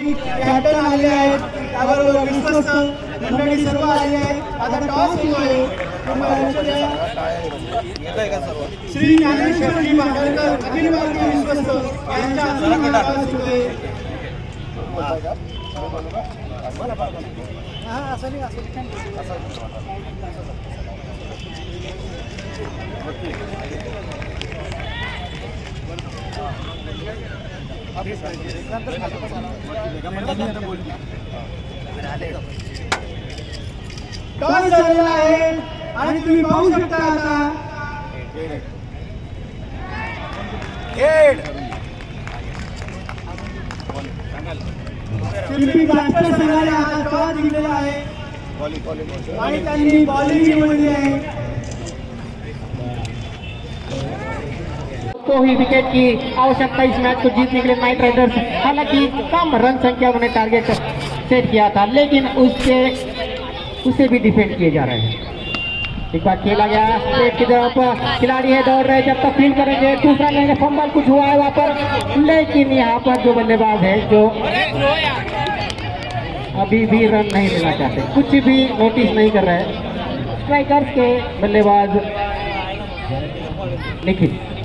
Captain आले आहेत. त्याबरोबर विश्वस्त मंडळी सर्व आले आहेत. आता टॉस सुरू आहे. कृपया लक्ष द्या. श्री ज्ञानेश्वरजी भांडणकर अखिल भारतीय विश्वस्त यांच्या हस्ते टॉस सुरू आहे. टॉस झालेला आहे आणि तुम्ही पाहू शकता आता. शिल्पी जास्त संघाने आता टॉस जिंकलेला आहे आणि त्यांनी बॉलिंग निवडली आहे. को ही विकेट की आवश्यकता इस मैच को जीतने के लिए नाइट राइडर्स हालाँकि कम रन संख्या उन्होंने टारगेट सेट किया था, लेकिन उससे उसे भी डिफेंड किए जा रहे हैं। एक बार खेला गया स्टेट की तरफ़ खिलाड़ी है, दौड़ रहे जब तक फ़ील्ड करेंगे, दूसरा लेंगे फंबल कुछ हुआ है वहाँ पर। लेकिन यहाँ पर जो बल्लेबाज है, जो अभी भी रन नहीं लेना चाहते, कुछ भी नोटिस नहीं कर रहे स्ट्राइकर्स के बल्लेबाज निखिल। एक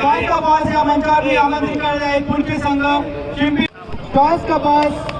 टॉस का पास या मंचावर भी आमंत्रित करत आहे पुढचे संघ शिंपी टॉस का पास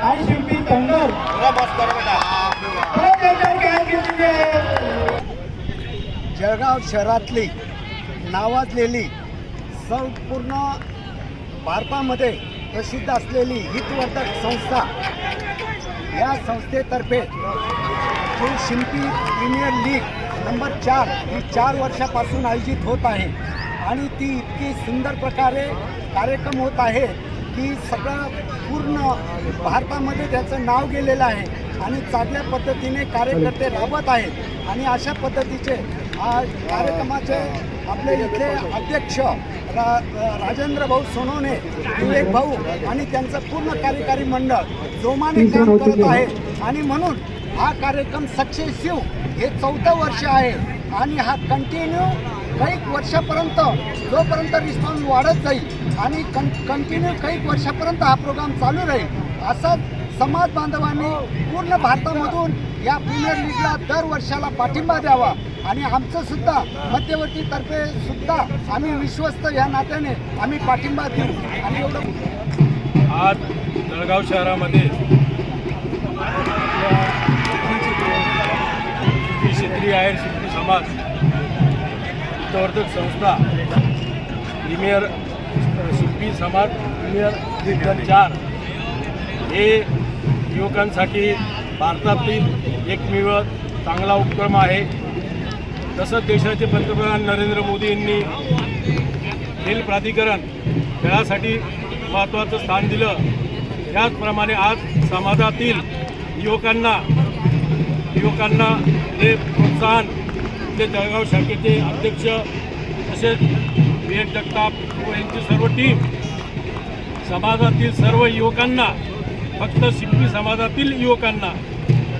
आणि एकदा काय जळगाव शहरातली नावाजलेली संपूर्ण भारतामध्ये प्रसिद्ध असलेली हितवर्धक संस्था या संस्थेतर्फे जी शिंपी प्रीमियर लीग नंबर चार ही चार वर्षापासून आयोजित होत आहे आणि ती इतकी सुंदर प्रकारे कार्यक्रम होत आहे की सगळं पूर्ण भारतामध्ये त्याचं नाव गेलेलं आहे आणि चांगल्या पद्धतीने कार्यकर्ते राबत आहेत. आणि अशा पद्धतीचे आ कार्यक्रमाचे आपले इथले अध्यक्ष रा राजेंद्र भाऊ सोनवणे विवेक भाऊ आणि त्यांचं पूर्ण कार्यकारी मंडळ जोमाने काम करत आहे. आणि म्हणून हा कार्यक्रम सक्सेसिव्ह हे चौथं वर्ष आहे. आणि हा कंटिन्यू काही वर्षापर्यंत जोपर्यंत रिस्पॉन्स वाढत जाईल आणि कं कंटिन्यू काही वर्षापर्यंत हा प्रोग्राम चालू राहील. असाच समाज बांधवांनी पूर्ण भारतामधून या प्रीमियर लीगला दर वर्षाला पाठिंबा द्यावा. आणि आमचं सुद्धा मध्यवर्तीतर्फे सुद्धा आम्ही विश्वस्त या नात्याने आम्ही पाठिंबा देऊ. आणि एवढं आज जळगाव शहरामध्ये क्षेत्रीय आहे शिल्पी समाज संस्था प्रीमियर पी समाज प्रीमियर डिव्हिजन चार हे युवकांसाठी भारतातील एकमेव चांगला उपक्रम आहे. तसंच देशाचे पंतप्रधान नरेंद्र मोदी यांनी खेल प्राधिकरण खेळासाठी महत्त्वाचं स्थान दिलं. त्याचप्रमाणे आज समाजातील युवकांना युवकांना हे प्रोत्साहन ते जळगाव शाखेचे अध्यक्ष तसेच बी एन जगताप व यांची सर्व टीम समाजातील सर्व युवकांना फक्त शिंपी समाजातील युवकांना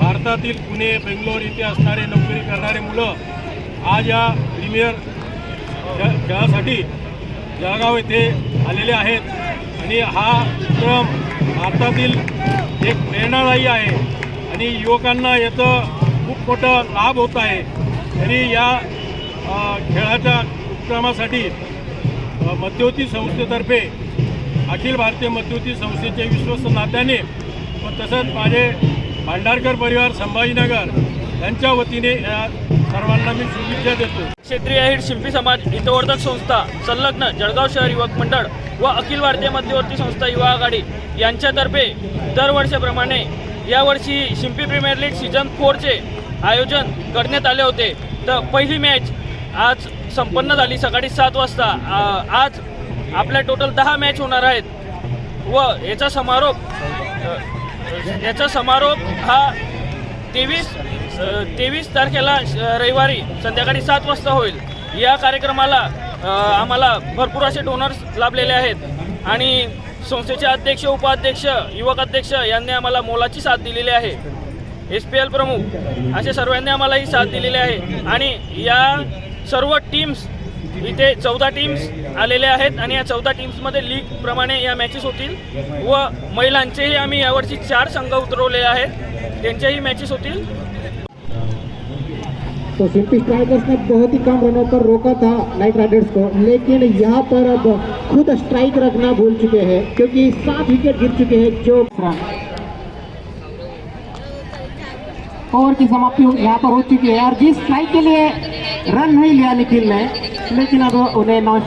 भारतातील पुणे बेंगलोर इथे असणारे नोकरी करणारे मुलं आज या प्रीमियर खेळासाठी जळगाव येथे आलेले आहेत. आणि हा उपक्रम भारतातील एक प्रेरणादायी आहे. आणि युवकांना याचं खूप मोठं लाभ होत आहे. तरी या खेळाच्या उपक्रमासाठी मध्यवर्ती संस्थेतर्फे अखिल भारतीय मध्यवर्ती संस्थेचे विश्वस्त नात्याने व तसंच माझे भांडारकर परिवार संभाजीनगर यांच्या वतीने या सर्वांना मी शुभेच्छा देतो. क्षेत्रीय हिट शिल्पी समाज हितवर्धक संस्था संलग्न जळगाव शहर युवक मंडळ व अखिल भारतीय मध्यवर्ती संस्था युवा आघाडी यांच्यातर्फे दरवर्षीप्रमाणे यावर्षी शिंपी प्रीमियर लीग सीझन फोरचे आयोजन करण्यात आले होते. तर पहिली मॅच आज संपन्न झाली. सकाळी सात वाजता आज आपल्या टोटल दहा मॅच होणार आहेत. व याचा समारोप याचा समारोप हा तेवीस तेवीस तारखेला रविवारी संध्याकाळी सात वाजता होईल. या कार्यक्रमाला आम्हाला भरपूर असे डोनर्स लाभलेले आहेत. आणि संस्थेचे अध्यक्ष उपाध्यक्ष युवक अध्यक्ष यांनी आम्हाला मोलाची साथ दिलेली आहे. एस पी एल प्रमुख असे सर्वांनी आम्हाला ही साथ दिलेली आहे. आणि या सर्व टीम्स इथे चौदा टीम्स आलेल्या आहेत आणि या चौदा टीम्समध्ये लीगप्रमाणे या मॅचेस होतील व महिलांचेही आम्ही यावर्षी चार संघ उतरवले आहेत. त्यांच्याही मॅचेस होतील. तो सिंपी स्ट्राइकर्स ने बहुत ही कम रनों पर रोका था नाइट राइडर्स को लेकिन यहाँ पर अब खुद स्ट्राइक रखना भूल चुके हैं क्योंकि सात विकेट गिर चुके हैं जो ओवर की समाप्ति हो- यहाँ पर हो चुकी है और जिस स्ट्राइक के लिए रन नहीं लिया निखिल ने लेकिन अब उन्हें नौ